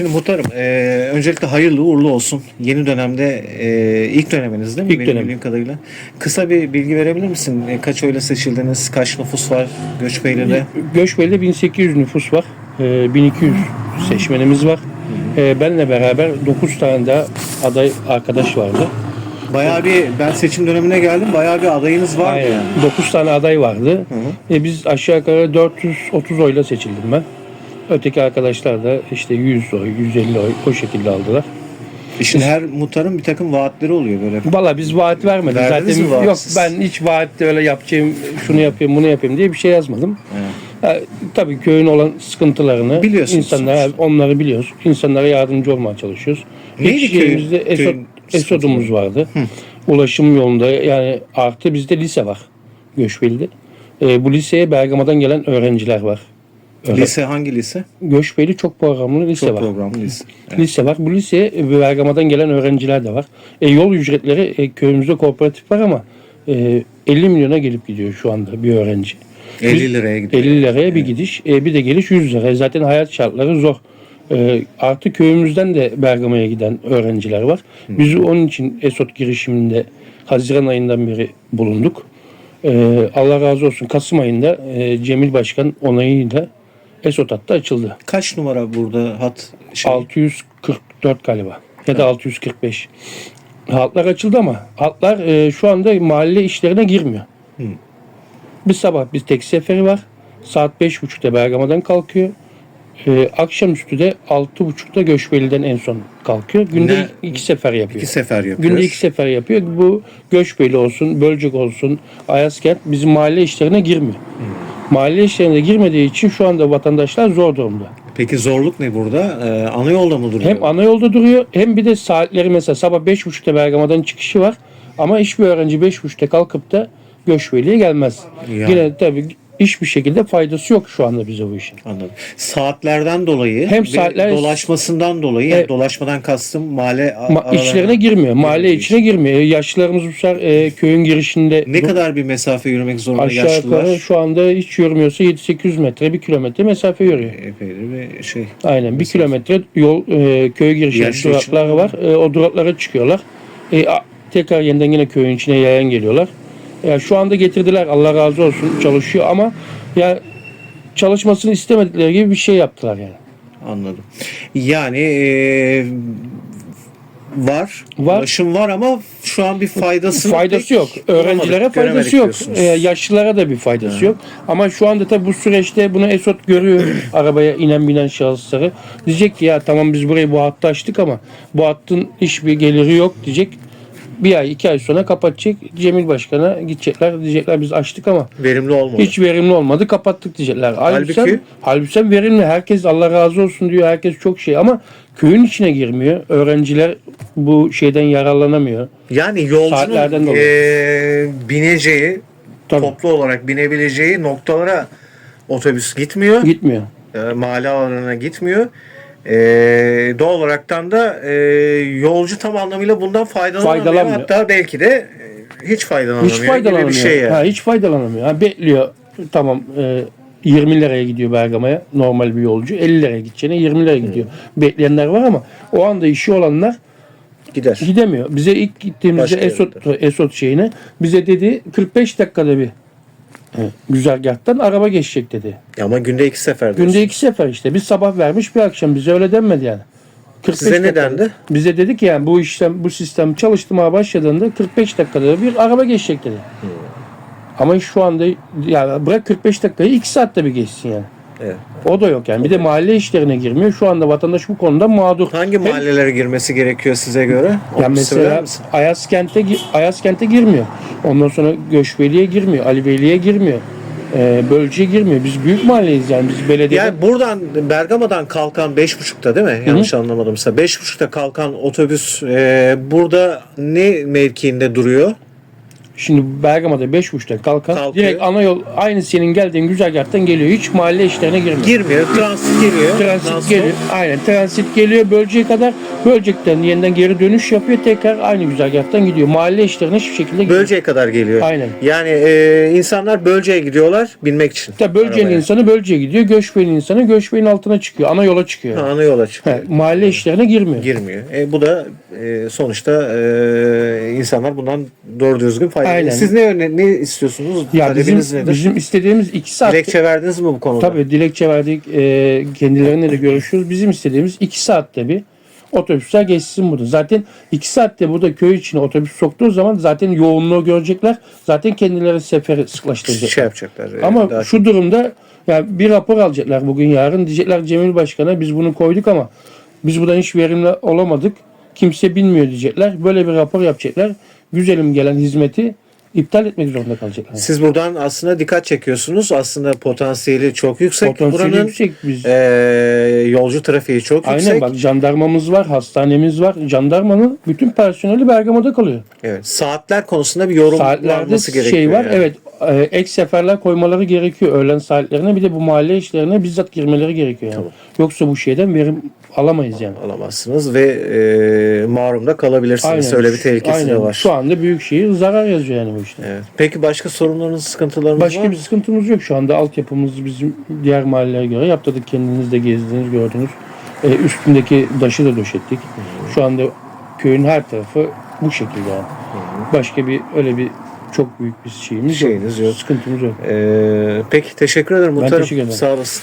Şimdi muhtarım, e, öncelikle hayırlı uğurlu olsun. Yeni dönemde e, ilk döneminiz değil mi? İlk Benim dönem. bildiğim kadarıyla. Kısa bir bilgi verebilir misin? E, kaç oyla seçildiniz? Kaç nüfus var Göçbeyli'de? Göçbeyli'de 1800 nüfus var. Ee, 1200 seçmenimiz var. Ee, benle beraber 9 tane daha aday arkadaş vardı. Bayağı bir, ben seçim dönemine geldim. Bayağı bir adayınız var Aynen. yani. 9 tane aday vardı. E, biz aşağı yukarı 430 oyla seçildim ben. Öteki arkadaşlar da işte 100 oy, 150 oy o şekilde aldılar. Şimdi her muhtarın bir takım vaatleri oluyor böyle. Valla biz vaat vermedik. Verdiniz Zaten mi vaat yok siz? ben hiç vaatte öyle yapacağım, şunu yapayım, bunu yapayım diye bir şey yazmadım. Ha, tabii köyün olan sıkıntılarını Biliyorsunuz insanlara sonuçta. onları biliyoruz. İnsanlara yardımcı olmaya çalışıyoruz. Neydi İlk köyün- şeyimizde Esot, köyün Esod'umuz vardı. Ulaşım yolunda yani artı bizde lise var Göçbeli'de. Ee, bu liseye Bergama'dan gelen öğrenciler var. Öyle. Lise hangi lise? Göçbeyli çok programlı lise Çok var. programlı lise. Lise var. Bu liseye e, Bergama'dan gelen öğrenciler de var. E, yol ücretleri e, köyümüzde kooperatif var ama e, 50 milyona gelip gidiyor şu anda bir öğrenci. 50 liraya gidiyor. 50 liraya bir gidiş, e, bir de geliş 100 lira. Zaten hayat şartları zor. E, artı köyümüzden de Bergama'ya giden öğrenciler var. Biz onun için ESOT girişiminde Haziran ayından beri bulunduk. E, Allah razı olsun Kasım ayında e, Cemil Başkan onayıyla ESOT hattı açıldı. Kaç numara burada hat? Şey, 644 galiba ya da 645. Hatlar açıldı ama hatlar e, şu anda mahalle işlerine girmiyor. Bir sabah bir tek seferi var. Saat 5.30'da Bergama'dan kalkıyor. E, akşamüstü de 6.30'da Göçbeli'den en son kalkıyor. Günde Ne- iki sefer yapıyor. iki sefer yapıyor. Günde iki sefer yapıyor. Bu Göçbeyli olsun, Bölcek olsun, Ayaskent bizim mahalle işlerine girmiyor. Mahalle işlerine girmediği için şu anda vatandaşlar zor durumda. Peki zorluk ne burada? Ee, ana yolda mı duruyor? Hem ana yolda duruyor hem bir de saatleri mesela sabah 5.30'da Bergama'dan çıkışı var. Ama hiçbir öğrenci 5.30'da kalkıp da Göçbeyli'ye gelmez. Yani. Yine tabii hiçbir şekilde faydası yok şu anda bize bu işin. Anladım. Saatlerden dolayı Hem saatler- dolaşmasından dolayı yani Evet. dolaşmadan kastım mahalle Ma- içlerine girmiyor. Mahalle içine girmiyor. Yaşlılarımız bu sefer e, köyün girişinde Ne kadar bir mesafe yürümek zorunda aşağı yaşlılar? yukarı şu anda hiç yürümüyorsa 7-800 metre, 1 kilometre mesafe yürüyor. Epeydir bir şey. Aynen 1 kilometre yol e, köy girişinde Yaşlı duraklar var. E, o duraklara çıkıyorlar. E, a- tekrar yeniden yine köyün içine yayan geliyorlar. Ya şu anda getirdiler Allah razı olsun çalışıyor ama ya çalışmasını istemedikleri gibi bir şey yaptılar yani. Anladım. Yani e, var. Var. Ulaşım var ama şu an bir faydası faydası yok. Öğrencilere faydası yok. E, yaşlılara da bir faydası yok. Ama şu anda tabii bu süreçte bunu Esot görüyor arabaya inen binen şahısları. Diyecek ki ya tamam biz burayı bu hattı açtık ama bu hattın hiçbir geliri yok diyecek. Bir ay iki ay sonra kapatacak. Cemil Başkan'a gidecekler. Diyecekler biz açtık ama Verimli olmadı. hiç verimli olmadı kapattık diyecekler. Halbuki, Halbuki- halbuki verimli. Herkes Allah razı olsun diyor. Herkes çok şey ama köyün içine girmiyor. Öğrenciler bu şeyden yararlanamıyor. Yani yolcunun e, bineceği, Tabii. toplu olarak binebileceği noktalara otobüs gitmiyor. Gitmiyor. e, mahalle alanına gitmiyor. E, doğal olaraktan da e, yolcu tam anlamıyla bundan faydalanamıyor. Faydalanmıyor. Hatta belki de e, hiç faydalanamıyor. Hiç faydalanamıyor. bir şey yani. ha, hiç faydalanamıyor. Ha, bekliyor. Tamam e, 20 liraya gidiyor Bergama'ya normal bir yolcu. 50 liraya gideceğine 20 liraya gidiyor. Bekleyenler var ama o anda işi olanlar Gider. gidemiyor. Bize ilk gittiğimizde Başka Esot, Esot şeyine bize dedi 45 dakikada bir e, güzergahtan araba geçecek dedi. Ama günde iki sefer diyorsun. Günde iki sefer işte. Bir sabah vermiş bir akşam. Bize öyle denmedi yani. 45 Size ne dakikada- dendi? Bize dedi ki yani bu işlem bu sistem çalıştırmaya başladığında 45 dakikada bir araba geçecek dedi. Hmm. Ama şu anda yani bırak 45 dakikayı 2 saatte bir geçsin yani. Evet. O da yok yani. Bir de mahalle işlerine girmiyor. Şu anda vatandaş bu konuda mağdur. Hangi Hem- mahallelere girmesi gerekiyor size göre? Onu yani mesela? Ayaskent'e Ayaskent'e girmiyor. Ondan sonra Göçbeli'ye girmiyor. Ali Veli'ye girmiyor. Ee, Bölcü'ye girmiyor. Biz büyük mahalleyiz yani. Biz belediye Yani buradan Bergama'dan kalkan 5.30'da değil mi? Yanlış anlamadımsa. 5.30'da kalkan otobüs e, burada ne mevkiinde duruyor? Şimdi Bergama'da 5.30'da kalkar. Kalkıyor. Direkt ana yol aynı senin geldiğin güzergahtan geliyor. Hiç mahalle işlerine girmiyor. Girmiyor. Transit geliyor. Transit Non-stop. geliyor. Aynen transit geliyor bölgeye kadar. Bölcekten yeniden geri dönüş yapıyor. Tekrar aynı güzergahtan gidiyor. Mahalle işlerine hiçbir şekilde girmiyor. Bölce'ye kadar geliyor. Aynen. Yani e, insanlar Bölce'ye gidiyorlar binmek için. Tabii Bölce'nin Arabaya. insanı Bölce'ye gidiyor. Göçbeğin insanı Göçbeğin altına çıkıyor. Ana yola çıkıyor. Ha, ana yola çıkıyor. He, mahalle işlerine girmiyor. Girmiyor. E, bu da e, sonuçta e, insanlar bundan doğru düzgün faydalanıyor. Siz ne yöne, ne istiyorsunuz? Ya Talebiniz bizim, nedir? bizim istediğimiz iki saat. Dilekçe verdiniz mi bu konuda? Tabii dilekçe verdik. E, kendilerine de görüşüyoruz. Bizim istediğimiz iki saatte bir otobüsler geçsin burada. Zaten iki saatte burada köy içine otobüs soktuğu zaman zaten yoğunluğu görecekler. Zaten kendileri seferi sıklaştıracaklar. şey yapacaklar. Ama daha şu durumda ya bir rapor alacaklar bugün yarın. Diyecekler Cemil Başkan'a biz bunu koyduk ama biz buradan hiç verimli olamadık. Kimse bilmiyor diyecekler. Böyle bir rapor yapacaklar. Güzelim gelen hizmeti iptal etmek zorunda kalacaklar. Siz buradan aslında dikkat çekiyorsunuz. Aslında potansiyeli çok yüksek. Potansiyeli Buranın yüksek biz. e, yolcu trafiği çok Aynen yüksek. bak jandarmamız var, hastanemiz var. Jandarmanın bütün personeli Bergama'da kalıyor. Evet. Saatler konusunda bir yorum Saatlerde varması gerekiyor. şey var. yani. Evet, e, ek seferler koymaları gerekiyor öğlen saatlerine. Bir de bu mahalle işlerine bizzat girmeleri gerekiyor yani. Yoksa bu şeyden verim alamayız yani. alamazsınız ve e, mahrum da kalabilirsiniz. Öyle bir tehlikesi Aynen. de var. Şu anda Büyükşehir zarar yazıyor yani bu işte. Evet. Peki başka sorunlarınız, sıkıntılarınız var Başka mı? bir sıkıntımız yok. Şu anda altyapımız bizim diğer mahallelere göre yaptırdık. Kendiniz de gezdiniz, gördünüz. E, üstündeki daşı da döşettik. Şu anda köyün her tarafı bu şekilde yani. Başka bir öyle bir çok büyük bir şeyimiz Şeyiniz yok. Sıkıntımız yok. Ee, peki teşekkür ederim muhtarım. teşekkür ederim. Sağ olasın.